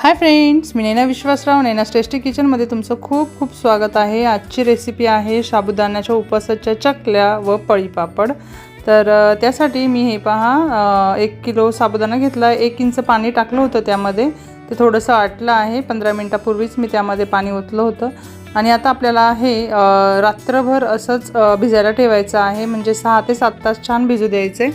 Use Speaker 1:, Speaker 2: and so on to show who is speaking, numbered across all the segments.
Speaker 1: हाय friends मी Naina Vishwasrao Naina's tasty किचनमध्ये तुमचं खूप खूप स्वागत आहे. आजची रेसिपी आहे साबुदाण्याच्या उपवासाच्या चकल्या व पळीपापड तर त्यासाठी मी हे पहा एक किलो साबुदाणा घेतला एक इंच पाणी टाकलं होतं त्यामध्ये. ते थोडंसं आटलं आहे पंधरा मिनटापूर्वीच मी त्यामध्ये पाणी ओतलं होतं. आणि आता आपल्याला हे रात्रभर असंच भिजायला ठेवायचं आहे म्हणजे सहा ते सात तास छान भिजू द्यायचे.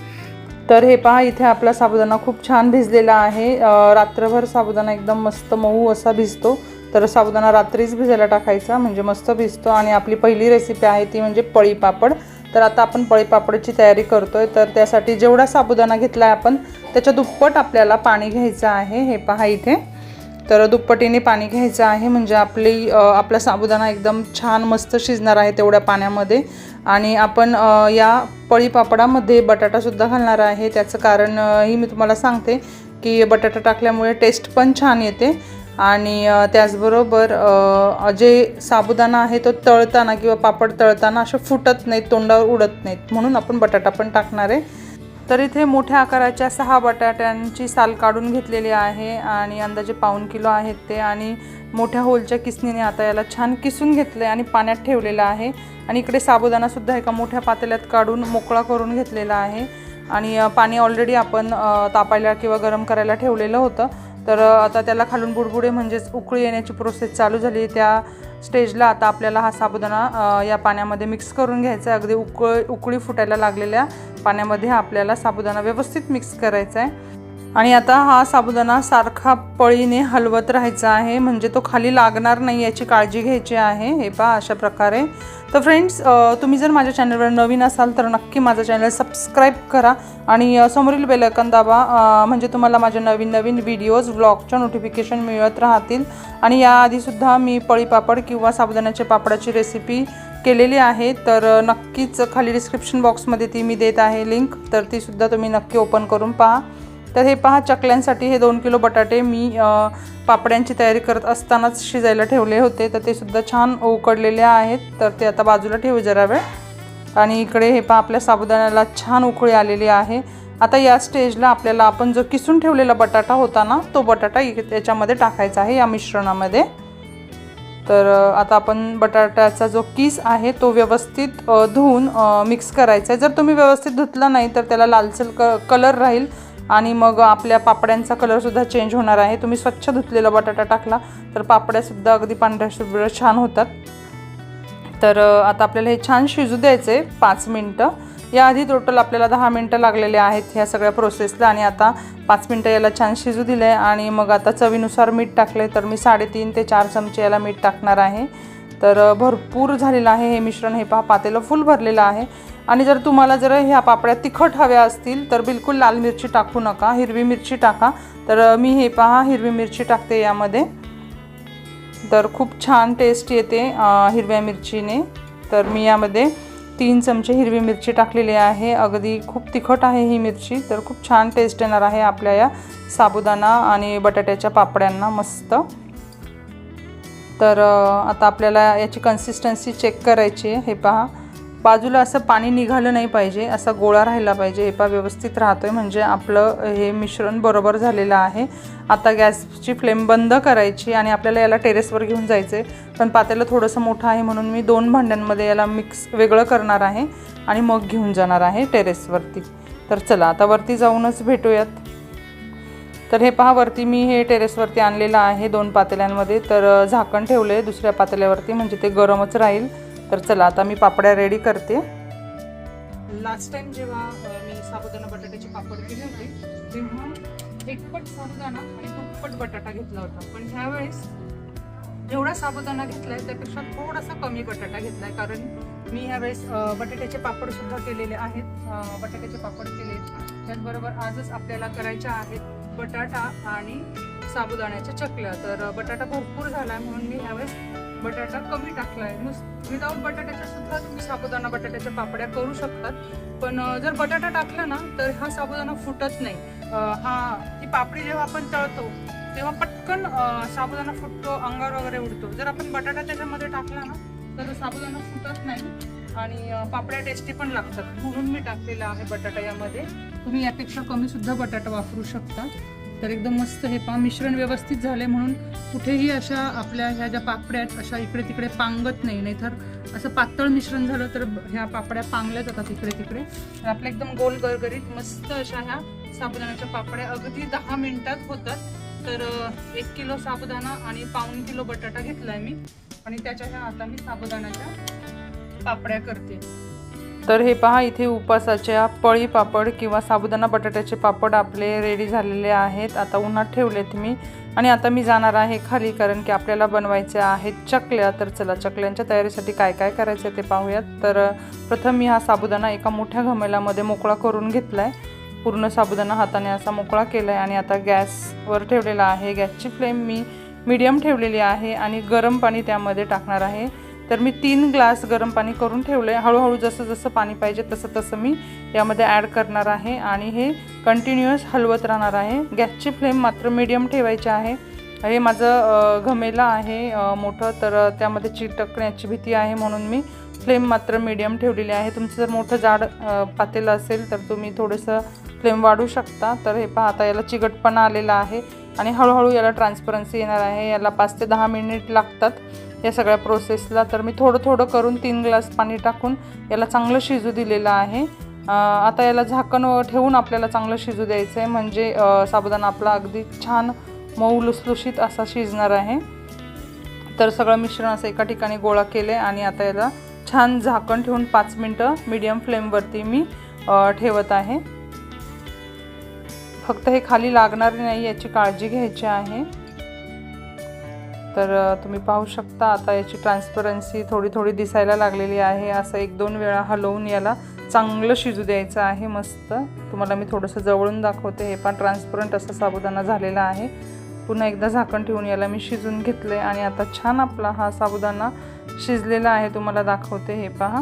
Speaker 1: तर हे पहा इथे आपला साबुदाणा खूप छान भिजलेला आहे. रात्रभर साबुदाणा एकदम मस्त मऊ असा भिजतो. तर साबुदाणा रात्रीच भिजायला टाकायचा म्हणजे मस्त भिजतो. आणि आपली पहिली रेसिपी आहे ती म्हणजे पळी पापड. तर आता आपण पळी पापडची तयारी करतोय. तर त्यासाठी जेवढा साबुदाणा घेतला आहे आपण त्याच्या दुप्पट आपल्याला पाणी घ्यायचं आहे. हे पहा इथे. तर दुप्पटीने पाणी घ्यायचं आहे. म्हणजे आपली आपला साबुदाणा एकदम छान मस्त शिजणार आहे तेवढ्या पाण्यामध्ये. आणि आपण या पळी पापडामध्ये बटाटासुद्धा घालणार आहे. त्याचं कारण ही मी तुम्हाला सांगते की बटाटा टाकल्यामुळे टेस्ट पण छान येते. आणि त्याचबरोबर जे साबुदाणा आहे तो तळताना किंवा पापड तळताना असे फुटत नाहीत तोंडावर उडत नाहीत म्हणून आपण बटाटा पण टाकणार आहे. तर इथे मोठ्या आकाराच्या सहा बटाट्यांची साल काढून घेतलेली आहे आणि अंदाजे पाऊण किलो आहेत ते. आणि मोठ्या होलच्या किसनीने आता याला छान किसून घेतलं आहे आणि पाण्यात ठेवलेलं आहे. आणि इकडे साबुदाणासुद्धा एका मोठ्या पातेल्यात काढून मोकळा करून घेतलेला आहे. आणि पाणी ऑलरेडी आपण तापायला किंवा गरम करायला ठेवलेलं होतं. तर आता त्याला खालून बुडबुडे म्हणजेच उकळी येण्याची प्रोसेस चालू झाली. त्या स्टेजला आता आपल्याला हा साबुदाणा या पाण्यामध्ये मिक्स करून घ्यायचा आहे. अगदी उकळ उकळी फुटायला लागलेल्या पाण्यामध्ये आपल्याला साबुदाणा व्यवस्थित मिक्स करायचा आहे. आणि आता हा साबुदाणा सारखा पळीने हलवत राहायचा आहे. म्हणजे तो खाली लागणार नाही याची काळजी घ्यायची आहे. हे पहा अशा प्रकारे. तर फ्रेंड्स तुम्ही जर माझ्या चॅनलवर नवीन असाल तर नक्की माझं चॅनल सबस्क्राईब करा. आणि समोरील बेलकन दाबा. म्हणजे तुम्हाला माझ्या नवीन नवीन व्हिडिओज व्लॉगच्या नोटिफिकेशन मिळत राहतील. आणि याआधीसुद्धा मी पळीपापड किंवा साबुदाण्याच्या पापडाची रेसिपी केलेली आहे. तर नक्कीच खाली डिस्क्रिप्शन बॉक्समध्ये ती मी देत आहे लिंक तर तीसुद्धा तुम्ही नक्की ओपन करून पहा. तर हे पहा चकल्यांसाठी हे दोन किलो बटाटे मी पापड्यांची तयारी करत असतानाच शिजायला ठेवले होते. तर ते सुद्धा छान उकडलेले आहेत. तर ते आता बाजूला ठेवू जरा वेळ. आणि इकडे हे पहा आपल्या साबुदाण्याला छान उकळी आलेली आहे. आता या स्टेजला आपल्याला आपण जो किसून ठेवलेला बटाटा होता ना तो बटाटा याच्यामध्ये त्याच्यामध्ये टाकायचा आहे या मिश्रणामध्ये. तर आता आपण बटाट्याचा जो किस आहे तो व्यवस्थित धुवून मिक्स करायचा आहे. जर तुम्ही व्यवस्थित धुतला नाही तर त्याला लालसर क कलर राहील. आणि मग आपल्या पापड्यांचा कलरसुद्धा चेंज होणार आहे. तुम्ही स्वच्छ धुतलेला बटाटा टाकला तर पापड्यासुद्धा अगदी पांढऱ्या शुभ्र छान होतात. तर आता आपल्याला हे छान शिजू द्यायचं आहे पाच मिनटं. याआधी टोटल आपल्याला दहा मिनटं लागलेले आहेत ह्या सगळ्या प्रोसेसला आणि आता पाच मिनटं याला छान शिजू दिलं आहे आणि मग आता चवीनुसार मीठ टाकलं आहे तर मी साडेतीन ते चार चमचे याला मीठ टाकणार आहे. तर भरपूर झालेलं आहे हे मिश्रण हे पहा पातेलं फुल भरलेलं आहे. आणि जर तुम्हाला जर ह्या पापड्या तिखट हव्या असतील तर बिलकुल लाल मिरची टाकू नका हिरवी मिरची टाका. तर मी हे पहा हिरवी मिरची टाकते यामध्ये. तर खूप छान टेस्ट येते हिरव्या मिरचीने. तर मी यामध्ये तीन चमचे हिरवी मिरची टाकलेली आहे. अगदी खूप तिखट आहे ही मिरची. तर खूप छान टेस्ट येणार आहे आपल्या या साबुदाणा आणि बटाट्याच्या पापड्यांना. मस्त. तर आता आपल्याला याची कन्सिस्टन्सी चेक करायची आहे. हे पहा. बाजूला असं पाणी निघालं नाही पाहिजे. असा गोळा राहिला पाहिजे. हे पहा व्यवस्थित राहतो आहे म्हणजे आपलं हे मिश्रण बरोबर झालेलं आहे. आता गॅसची फ्लेम बंद करायची आणि आपल्याला याला टेरेसवर घेऊन जायचं आहे पण पातेलं थोडंसं मोठं आहे म्हणून मी दोन भांड्यांमध्ये याला मिक्स वेगळं करणार आहे आणि मग घेऊन जाणार आहे टेरेसवरती. तर चला आता वरती जाऊनच भेटूयात. तर हे पहा वरती मी हे टेरेसवरती आणलेलं आहे दोन पातेल्यांमध्ये. तर झाकण ठेवलं आहे दुसऱ्या पातेल्यावरती म्हणजे ते गरमच राहील. तर चला आता मी पापड्या रेडी करते. लास्ट टाइम जेव्हा मी साबुदाणा बटाट्याचे पापड केले होते तेव्हा एकपट साबुदाणा आणि दुप्पट बटाटा घेतला होता. पण ह्यावेळेस जेवढा साबुदाणा घेतलाय त्यापेक्षा थोडासा कमी बटाटा घेतलाय. कारण मी ह्यावेळेस बटाट्याचे पापड सुद्धा केलेले आहेत. बटाट्याचे पापड केले त्याचबरोबर आजच आपल्याला करायच्या आहेत बटाटा आणि साबुदाण्याच्या चकल्या. तर बटाटा भरपूर झालाय म्हणून मी ह्यावेळेस बटाटा कमी टाकलाय. नुस विदाऊट बटाट्याच्या सुद्धा तुम्ही साबुदाणा बटाट्याच्या पापड्या करू शकतात. पण जर बटाटा टाकला ना तर हा साबुदाणा फुटत नाही. हा ती पापडी जेव्हा आपण तळतो तेव्हा पटकन साबुदाणा फुटतो अंगावर वगैरे उडतो. जर आपण बटाटा त्याच्यामध्ये टाकला ना तर साबुदाणा फुटत नाही. आणि पापड्या टेस्टी पण लागतात. म्हणून मी टाकलेला आहे बटाटा यामध्ये. तुम्ही यापेक्षा कमी सुद्धा बटाटा वापरू शकता. तर एकदम मस्त हे पा मिश्रण व्यवस्थित झाले म्हणून कुठेही अशा आपल्या ह्या ज्या पापड्या आहेत अशा इकडे तिकडे पांगत नाही. नाहीतर असं पातळ मिश्रण झालं तर ह्या पापड्या पांगल्या जातात इकडे तिकडे तर आपल्या एकदम गोल गरगरीत मस्त अशा ह्या साबुदाण्याच्या पापड्या अगदी दहा मिनिटात होतात. तर एक किलो साबुदाणा आणि पाऊण किलो बटाटा घेतलाय मी. आणि त्याच्या ह्या आता मी साबुदाण्याच्या पापड्या करते. तर हे पहा इथे उपासाच्या पळी पापड किंवा साबुदाणा बटाट्याचे पापड आपले रेडी झालेले आहेत. आता उन्हात ठेवलेत मी. आणि आता मी जाणार आहे खाली कारण की आपल्याला बनवायचे आहेत चकल्या. तर चला चकल्यांच्या तयारीसाठी काय काय करायचं ते पाहूयात. तर प्रथम मी हा साबुदाणा एका मोठ्या घमेल्यामध्ये मोकळा करून घेतला आहे पूर्ण साबुदाणा हाताने असा मोकळा केला आहे आणि आता गॅसवर ठेवलेला आहे. गॅसची फ्लेम मी मीडियम ठेवलेली आहे. आणि गरम पाणी त्यामध्ये टाकणार आहे. तर मी तीन ग्लास गरम पाणी करून ठेवलं आहे हळूहळू जसं जसं पाणी पाहिजे तसं तसं मी यामध्ये ॲड करणार आहे आणि हे कंटिन्युअस हलवत राहणार आहे. गॅसची फ्लेम मात्र मीडियम ठेवायची आहे. हे माझं घमेला आहे मोठं तर त्यामध्ये चिटकण्याची भीती आहे म्हणून मी फ्लेम मात्र मीडियम ठेवलेली आहे. तुमचं जर मोठं जाड पातेलं असेल तर तुम्ही थोडंसं फ्लेम वाढू शकता. तर हे पहा आता याला चिकटपणा आलेला आहे आणि हळूहळू याला ट्रान्सपरन्सी येणार आहे. याला पाच ते दहा मिनिट लागतात. या सगळ्या प्रोसेसला तर मी थोडं थोडं करून तीन ग्लास पाणी टाकून याला चांगलं शिजू दिलेलं आहे. आता याला झाकण ठेवून आपल्याला चांगलं शिजू द्यायचं आहे म्हणजे साबुदाणा आपला अगदी छान मऊ लुसलुशीत असा शिजणार आहे. तर सगळं मिश्रण असं एका ठिकाणी गोळा केलं आहे आणि आता याला छान झाकण ठेवून पाच मिनटं मीडियम फ्लेमवरती मी ठेवत आहे. फक्त हे खाली लागणार नाही याची काळजी घ्यायची आहे. तर तुम्ही पाहू शकता आता याची ट्रान्सपरन्सी थोडी थोडी दिसायला लागलेली आहे. असं एक दोन वेळा हलवून याला चांगलं शिजू द्यायचं आहे मस्त. तुम्हाला मी थोडंसं जवळून दाखवते. हे पण ट्रान्सपरंट असं साबुदाणा झालेला आहे. पुन्हा एकदा झाकण ठेवून याला मी शिजून घेतलं आहे आणि आता छान आपला हा साबुदाणा शिजलेला आहे. तुम्हाला दाखवते हे पहा.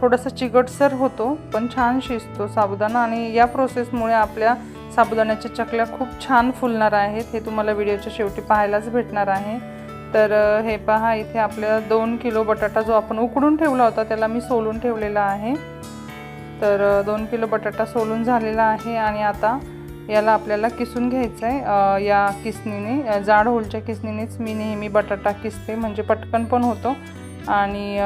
Speaker 1: थोडासा चिकटसर होतो पण छान शिजतो साबुदाणा आणि या प्रोसेसमुळे आपल्या साबुदाण्याच्या चकल्या खूप छान फुलणार आहेत. हे तुम्हाला व्हिडिओच्या शेवटी पाहायलाच भेटणार आहे. तर हे पहा इथे आपल्याला दोन किलो बटाटा जो आपण उकडून ठेवला होता त्याला मी सोलून ठेवलेला आहे. तर दोन किलो बटाटा सोलून झालेला आहे आणि आता याला आपल्याला किसून घ्यायचं आहे या किसणीने जाड होलच्या किसणीनेच मी नेहमी बटाटा किसते म्हणजे पटकन पण होतो आणि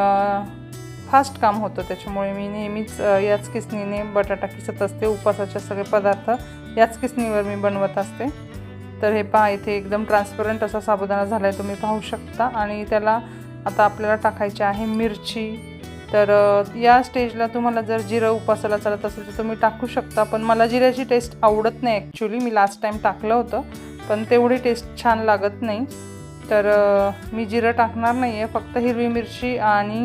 Speaker 1: फास्ट काम होतं. त्याच्यामुळे मी नेहमीच याच किसणीने बटाटा किसत असते. उपासाचे सगळे पदार्थ याच किसणीवर मी बनवत असते. तर हे पहा इथे एकदम ट्रान्सपरंट असा साबुदाणा झाला आहे तुम्ही पाहू शकता. आणि त्याला आता आपल्याला टाकायची आहे मिरची. तर या स्टेजला तुम्हाला जर जिरं उपासाला चालत असेल तर तुम्ही टाकू शकता. पण मला जिऱ्याची टेस्ट आवडत नाही ॲक्च्युली मी लास्ट टाईम टाकलं होतं पण तेवढी टेस्ट छान लागत नाही. तर मी जिरं टाकणार नाही आहे फक्त हिरवी मिरची आणि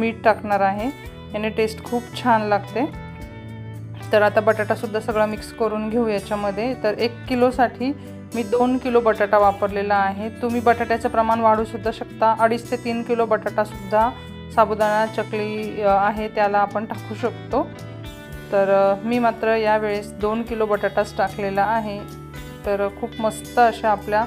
Speaker 1: मीठ टाकणार आहे. याने टेस्ट खूप छान लागते. तर आता बटाटासुद्धा सगळा मिक्स करून घेऊ याच्यामध्ये. तर एक किलोसाठी मी दोन किलो बटाटा वापरलेला आहे. तुम्ही बटाट्याचं प्रमाण वाढूसुद्धा शकता. अडीच ते तीन किलो बटाटासुद्धा साबुदाणा चकली आहे त्याला आपण टाकू शकतो. तर मी मात्र यावेळेस दोन किलो बटाटाच टाकलेला आहे. तर खूप मस्त अशा आपल्या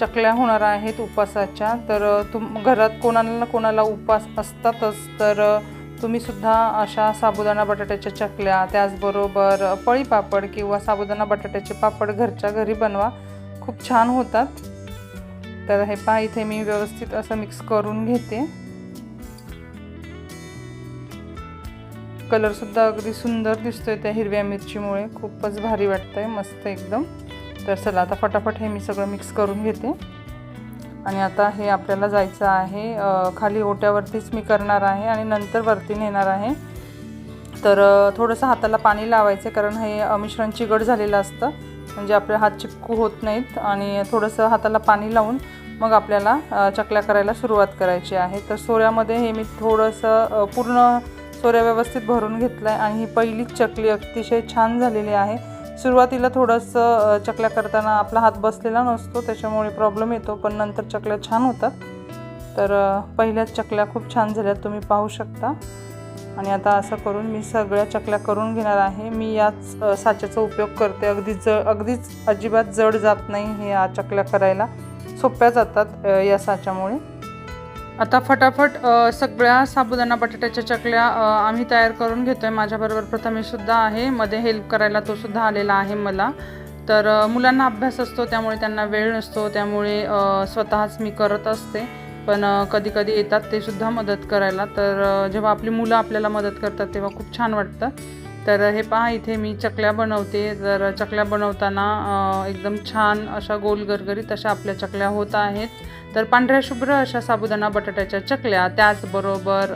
Speaker 1: चकल्या होणार आहेत उपासाच्या. तर तुम घरात कोणाला ना कोणाला उपास असतातच. तर तुम्हीसुद्धा अशा साबुदाणा बटाट्याच्या चकल्या त्याचबरोबर पळी पापड किंवा साबुदाणा बटाट्याचे पापड घरच्या घरी बनवा. खूप छान होतात. तर हे पहा इथे मी व्यवस्थित असं मिक्स करून घेते. कलरसुद्धा अगदी सुंदर दिसतोय त्या हिरव्या मिरचीमुळे. खूपच भारी वाटतंय मस्त एकदम. तर चला आता फटाफट हे मी सगळं मिक्स करून घेते. आणि आता हे आपल्याला जायचं आहे खाली ओट्यावरतीच मी करणार आहे आणि नंतर वरती नेणार आहे. तर थोडंसं हाताला पाणी लावायचं कारण हे मिश्रण चिकट झालेलं असतं. म्हणजे आपले हात चिपकू होत नाहीत आणि थोडंसं हाताला पाणी लावून मग आपल्याला चकल्या करायला सुरुवात करायची आहे. तर सोऱ्यामध्ये हे मी थोडंसं पूर्ण सोऱ्या व्यवस्थित भरून घेतलं आहे आणि ही पहिलीच चकली अतिशय छान झालेली आहे. सुरुवातीला थोडंसं चकल्या करताना आपला हात बसलेला नसतो त्याच्यामुळे प्रॉब्लेम येतो पण नंतर चकल्या छान होतात. तर पहिल्याच चकल्या खूप छान झाल्यात तुम्ही पाहू शकता. आणि आता असं करून मी सगळ्या चकल्या करून घेणार आहे. मी याच साच्याचा उपयोग करते. अगदी ज अगदीच अजिबात जड जात नाही हे या चकल्या करायला. सोप्या जातात या साच्यामुळे. आता फटाफट सगळ्या साबुदाणा बटाट्याच्या चकल्या आम्ही तयार करून घेतो आहे माझ्याबरोबर प्रथमेशसुद्धा आहे. मध्ये हेल्प करायला तो सुद्धा आलेला आहे मला. तर मुलांना अभ्यास असतो त्यामुळे त्यांना वेळ नसतो. त्यामुळे स्वतःच मी करत असते. पण कधी कधी येतात ते सुद्धा मदत करायला. तर जेव्हा आपली मुलं आपल्याला मदत करतात तेव्हा खूप छान वाटतं. तर हे पहा इथे मी चकल्या बनवते. तर चकल्या बनवताना एकदम छान अशा गोल गरगरीत अशा आपल्या चकल्या होत आहेत तर पांढऱ्या शुभ्र अशा साबुदाणा बटाट्याच्या चकल्या त्याचबरोबर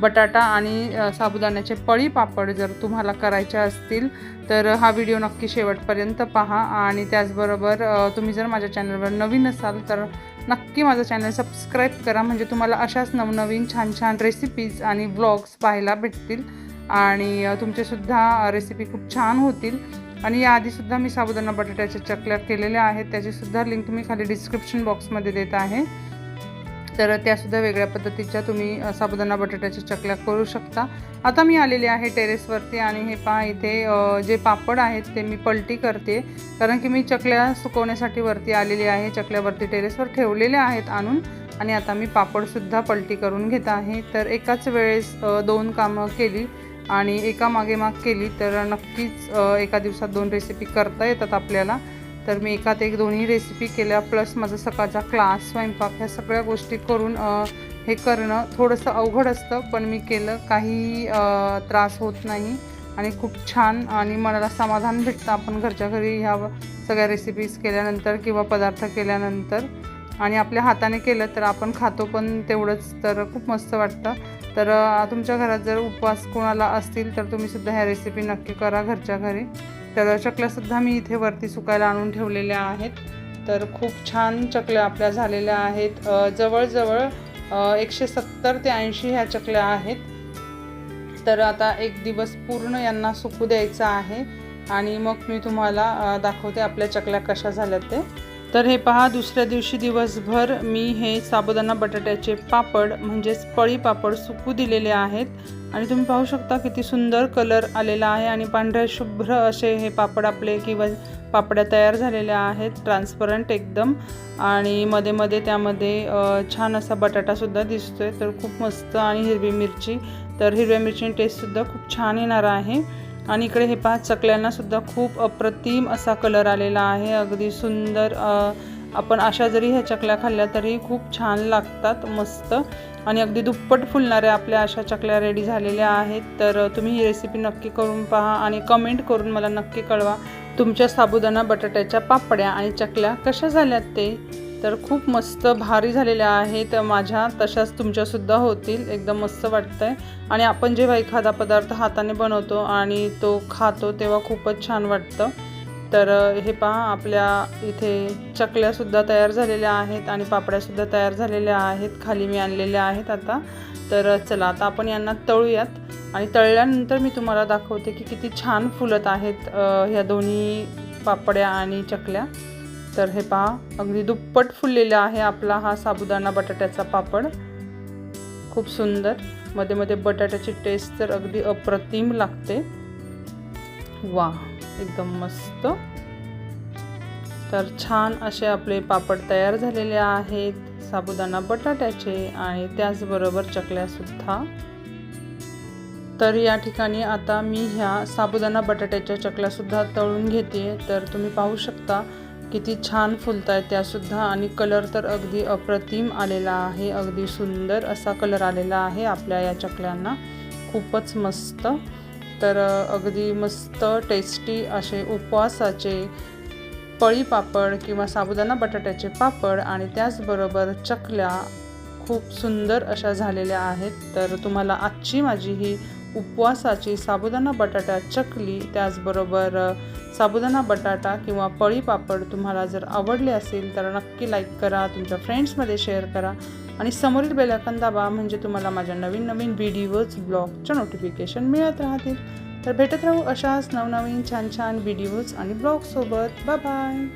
Speaker 1: बटाटा आणि साबुदाण्याचे पळी पापड जर तुम्हाला करायचे असतील तर हा व्हिडिओ नक्की शेवटपर्यंत पहा. आणि त्याचबरोबर तुम्ही जर माझ्या चॅनलवर नवीन असाल तर नक्की माझं चॅनल सबस्क्राईब करा. म्हणजे तुम्हाला अशाच नवनवीन छान छान रेसिपीज आणि व्लॉग्स पाहायला भेटतील. आणि तुमचेसुद्धा रेसिपी खूप छान होतील. आणि याआधीसुद्धा मी साबुदाणा बटाट्याच्या चकल्या केलेल्या आहेत. त्याचीसुद्धा लिंक मी खाली डिस्क्रिप्शन बॉक्समध्ये देत आहे. तर त्यासुद्धा वेगळ्या पद्धतीच्या तुम्ही साबुदाणा बटाट्याच्या चकल्या करू शकता. आता मी आलेले आहे टेरेसवरती आणि हे पहा इथे जे पापड आहेत ते मी पलटी करते. कारण की मी चकल्या सुकवण्यासाठी वरती आलेली आहे चकल्यावरती टेरेसवर ठेवलेल्या आहेत आणून. आणि आता मी पापडसुद्धा पलटी करून घेत आहे. तर एकाच वेळेस दोन कामं केली आणि एका मागे माग केली तर नक्कीच एका दिवसात दोन रेसिपी करता येतात आपल्याला. तर मी एकात एक दोन्ही रेसिपी केल्या प्लस माझा सकाळचा क्लास स्वयंपाक ह्या सगळ्या गोष्टी करून हे करणं थोडंसं अवघड असतं पण मी केलं. काही त्रास होत नाही आणि खूप छान आणि मनाला समाधान भेटतं. आपण घरच्या घरी ह्या सगळ्या रेसिपीज केल्यानंतर किंवा पदार्थ केल्यानंतर आणि आपल्या हाताने केलं तर आपण खातो पण तेवढंच तर खूप मस्त वाटतं. तर तुमच्या घरात जर उपवास कोणाला असतील तर तुम्ही सुद्धा ह्या रेसिपी नक्की करा घरच्या घरी. तर चकल्यासुद्धा मी इथे वरती सुकायला आणून ठेवलेल्या आहेत. तर खूप छान चकल्या आपल्या झालेल्या आहेत. जवळजवळ एकशे सत्तर ते ऐंशी ह्या चकल्या आहेत. तर आता एक दिवस पूर्ण यांना सुकू द्यायचा आहे. आणि मग मी तुम्हाला दाखवते आपल्या चकल्या कशा झाल्या ते. तर हे पहा दुसऱ्या दिवशी दिवसभर मी हे साबुदाणा बटाट्याचे पापड म्हणजेच पळी पापड सुकू दिलेले आहेत. आणि तुम्ही पाहू शकता किती सुंदर कलर आलेला आहे आणि पांढऱ्या शुभ्र असे हे पापड आपले किंवा पापड्या तयार झालेल्या आहेत ट्रान्सपरंट एकदम. आणि मध्ये मध्ये त्यामध्ये छान असा बटाटासुद्धा दिसतोय तर खूप मस्त. आणि हिरवी मिरची तर हिरव्या मिरचीची टेस्टसुद्धा खूप छान येणार आहे. आणि इकडे हे पाच चकल्यांना सुद्धा खूप अप्रतिम असा कलर आलेला आहे. अगदी सुंदर आपण अशा जरी ह्या चकल्या खाल्ल्या तरी खूप छान लागतात मस्त. आणि अगदी दुप्पट फुलणाऱ्या आपल्या अशा चकल्या रेडी झालेल्या आहेत. तर तुम्ही ही रेसिपी नक्की करून पहा आणि कमेंट करून मला नक्की कळवा. तुमच्या साबुदाणा बटाट्याच्या पापड्या आणि चकल्या कशा झाल्यात ते? तर खूप मस्त भारी झालेल्या आहेत. माझ्या तशाच तुमच्यासुद्धा होतील. एकदम मस्त वाटतं आहे आणि आपण जेव्हा एखादा पदार्थ हाताने बनवतो आणि तो खातो तेव्हा खूपच छान वाटतं. तर हे पहा आपल्या इथे चकल्यासुद्धा तयार झालेल्या आहेत आणि पापड्यासुद्धा तयार झालेल्या आहेत. खाली मी आणलेल्या आहेत आता. तर चला आता आपण यांना तळूयात. आणि तळल्यानंतर मी तुम्हाला दाखवते की किती छान फुलत आहेत ह्या दोन्ही पापड्या आणि चकल्या. तर हे पहा अगदी दुप्पट फुललेला आहे आपला हा साबुदाणा बटाट्याचा पापड. खूप सुंदर. मध्ये मध्ये बटाट्याची टेस्ट तर अगदी अप्रतिम लागते. वा एकदम मस्त. तर छान असे आपले पापड तयार झालेले आहेत साबुदाणा बटाट्याचे आणि त्याचबरोबर चकल्यासुद्धा तर या ठिकाणी आता मी ह्या साबुदाणा बटाट्याच्या चकल्यासुद्धा तळून घेते. तर तुम्ही पाहू शकता किती छान फुलत आहेत त्यासुद्धा आणि कलर तर अगदी अप्रतिम आलेला आहे. अगदी सुंदर असा कलर आलेला आहे आपल्या या चकल्यांना. खूपच मस्त. तर अगदी मस्त टेस्टी असे उपवासाचे पळी पापड किंवा साबुदाणा बटाट्याचे पापड आणि त्याचबरोबर चकल्या खूप सुंदर अशा झालेल्या आहेत. तर तुम्हाला आजची माझी ही उपवासाची साबुदाणा बटाटा चकली त्याचबरोबर साबुदाणा बटाटा किंवा पळी पापड तुम्हाला जर आवडले असेल तर नक्की लाईक करा तुमच्या फ्रेंड्समध्ये शेअर करा. आणि समोरील बेलायकन दाबा म्हणजे तुम्हाला माझ्या नवीन नवीन व्हिडिओज ब्लॉगच्या नोटिफिकेशन मिळत राहतील. तर भेटत राहू अशाच नवनवीन छान छान व्हिडिओज आणि ब्लॉगसोबत. Bye bye.